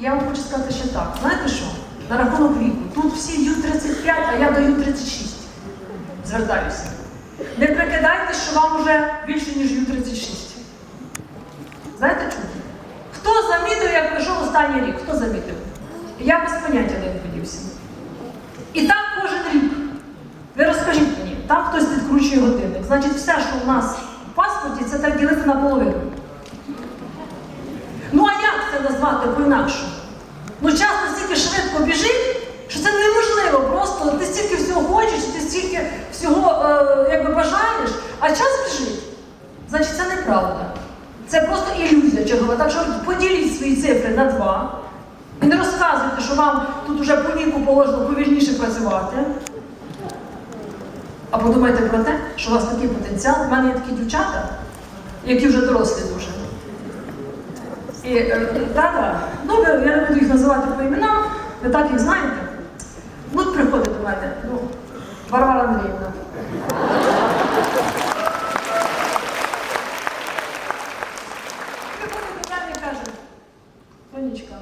Я вам хочу сказати ще так. Знаєте що? На рахунок віку. Тут всі Ю-35, а я до Ю-36. Звертаюся. Не прикидайте, що вам вже більше, ніж Ю-36. Знаєте чому? Хто замітив, як пройшов останній рік? Хто замітив? Я без поняття він подівся. І так кожен рік. Ви розкажіть мені, там хтось підкручує годинник. Значить, все, що у нас в паспорті, це так ділити на половину. Це назвати по-інакшому? Ну час настільки швидко біжить, що це неможливо. Просто ти стільки всього хочеш, ти стільки всього е, якби бажаєш, а час біжить. Значить, це неправда. Це просто ілюзія чергова. Так що поділіть свої цифри на два. І не розказуйте, що вам тут уже по віку положено повільніше працювати. А подумайте про те, що у вас такий потенціал. У мене є такі дівчата, які вже дорослі дуже. І е, тата, ну ви- я не буду їх називати по іменам, ви так їх знаєте. Ну, от приходить до мене, ну, Варвара Андріївна. Приходить до мене і каже, Тонечка,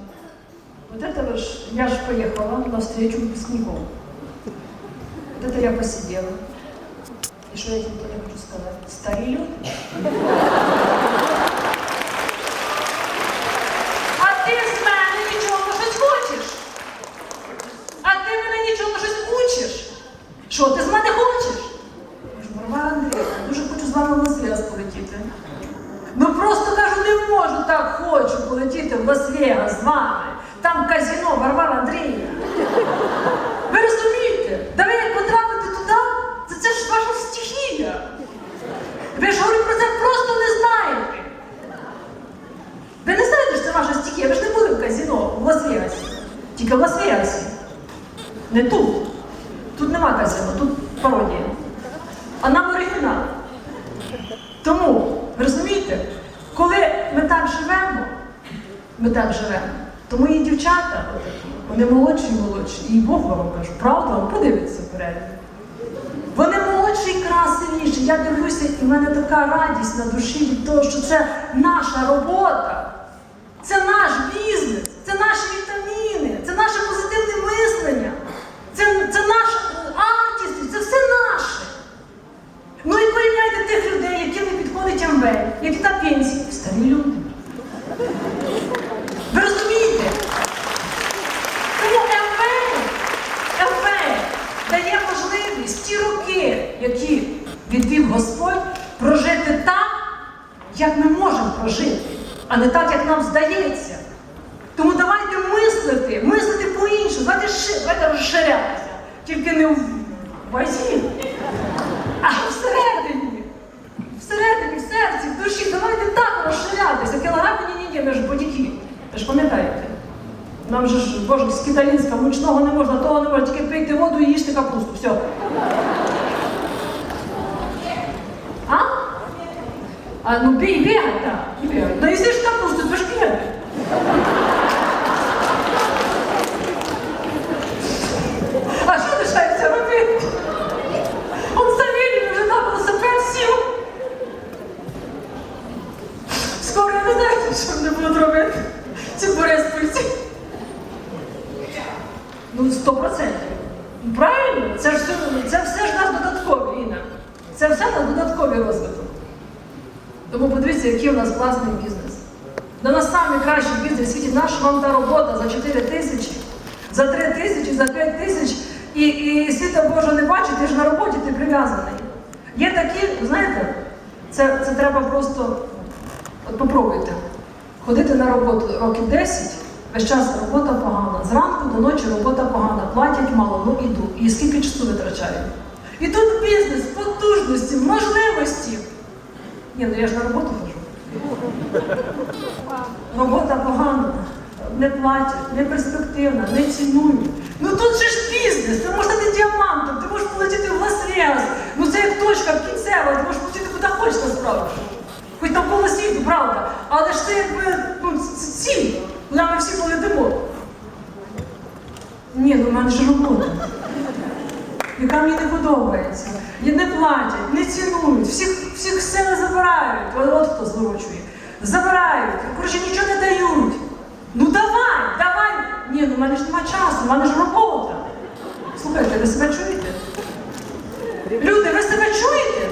вот это ж, я же поехала на встречу выпускников. Вот это я посидела. И что я тебе Тоня, хочу сказать? Старі Вами в Лас-Вегас полетіти. Ну просто кажу, не можу так хочу полетіти в Лас-Вегас з вами. Там казино Варвара Андріївна. Ви розумієте? Да ви як потрапите туди, це, це ж ваша стихія. Ви ж говорю про це просто не знаєте. Ви не знаєте, що це ваша стихія, ви ж не були в казино в Лас-Вегасі. Тільки в Лас-Вегасі. Не тут. Тут нема казино, тут пародія. А нам оригінал. Тому, розумієте, коли ми так живемо, ми так живемо, то мої дівчата, вони молодші і молодші, і Бог вам кажу, правда вам подивиться вперед. Вони молодші і красивіші. Я дивлюся, і в мене така радість на душі від того, що це наша робота, це наш бізнес, це наші вітаміни, це наше позитивне мислення, це, це наш артіст, це все наше. Ну і порівняйте тих людей, яким не підходить МВ, які на пенсії, старі люди. Ви розумієте? Тому МВ, МВ дає можливість ті роки, які відвів Господь, прожити так, як ми можемо прожити, а не так, як нам здається. Тому давайте мислити, мислити по-іншому, давайте, давайте розширятися. Тільки не в вазі, а всередині. Всередині, в серці, в душі, давайте так розширятися. Кілограми ні, ні, ми ж бодяки. Ви ж пам'ятаєте? Нам же ж, боже, з киталінська, мучного не можна, того не можна, тільки пийте воду і їжте капусту. Все. А? А ну бей бігай. Ну і ж капусту, то ж. А що лишається робити? Он Савелій вже на велосипед сів. Скоро я не знаю, що вони будуть робити. Ці бориспольці. Ну, сто процентів. Ну, Правильно? Це ж все, це все ж нас додаткові, Інна. Це все на додатковий розвиток. Тому подивіться, який у нас класний бізнес. До нас найкращий бізнес в світі. Наша вам та робота за 4 тисячі, за 3 тисячі, за 5 тисяч. І, і світа Божого не бачить, ти ж на роботі, ти прив'язаний. Є такі, знаєте, це, це треба просто От попробуйте. Ходити на роботу років 10, весь час робота погана. Зранку до ночі робота погана, платять мало, ну іду. І скільки часу витрачаю. І тут бізнес, потужності, можливості. Ні, ну я ж на роботу хожу. Робота погана, не платять, не перспективна, не цінують. Ну тут же ж бізнес, ти можеш стати діамантом, ти можеш полетіти в Лас-Вегас. Ну це як точка кінцева, ти можеш полетіти куди хочеш насправді. Хоч навколо світу, правда. Але ж це якби ну, ціль, куди ми всі полетимо. Ні, ну в мене ж робота яка мені не подобається. І не платять, не цінують, всіх всіх все забирають. От, от хто злочує. Забирають, коротше, нічого не дають. Ну давай, давай. Ні, ну в мене ж нема часу, в мене ж робота. Слухайте, ви себе чуєте? Люди, ви себе чуєте?